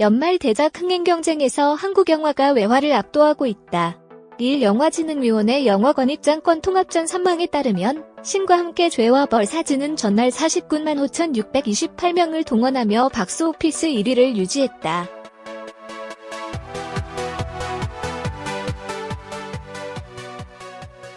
연말 대작 흥행 경쟁에서 한국 영화가 외화를 압도하고 있다. 일 영화진흥위원회 영화권입장권 통합전 선망에 따르면 신과 함께 죄와 벌 사진은 전날 49만 5,628명을 동원하며 박스오피스 1위를 유지했다.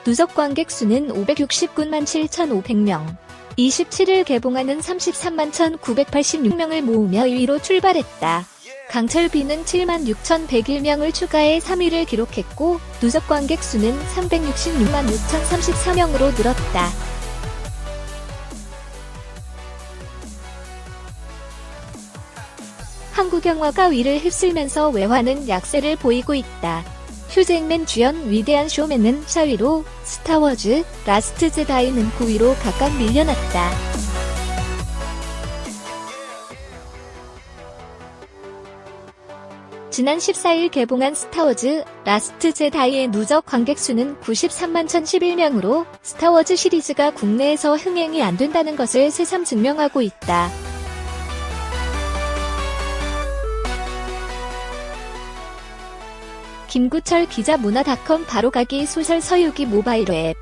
누적 관객 수는 569만 7,500명. 27일 개봉하는 33만 1,986명을 모으며 2위로 출발했다. 강철비는 7만 6,101명을 추가해 3위를 기록했고 누적 관객 수는 366만 6,034명으로 늘었다. 한국 영화가 위를 휩쓸면서 외화는 약세를 보이고 있다. 휴잭맨 주연 위대한 쇼맨은 4위로, 스타워즈, 라스트 제다이는 9위로 각각 밀려났다. 지난 14일 개봉한 스타워즈 라스트 제다이의 누적 관객 수는 93만 1011명으로 스타워즈 시리즈가 국내에서 흥행이 안 된다는 것을 새삼 증명하고 있다. 김구철 기자 문화닷컴 바로가기 소설 서유기 모바일 앱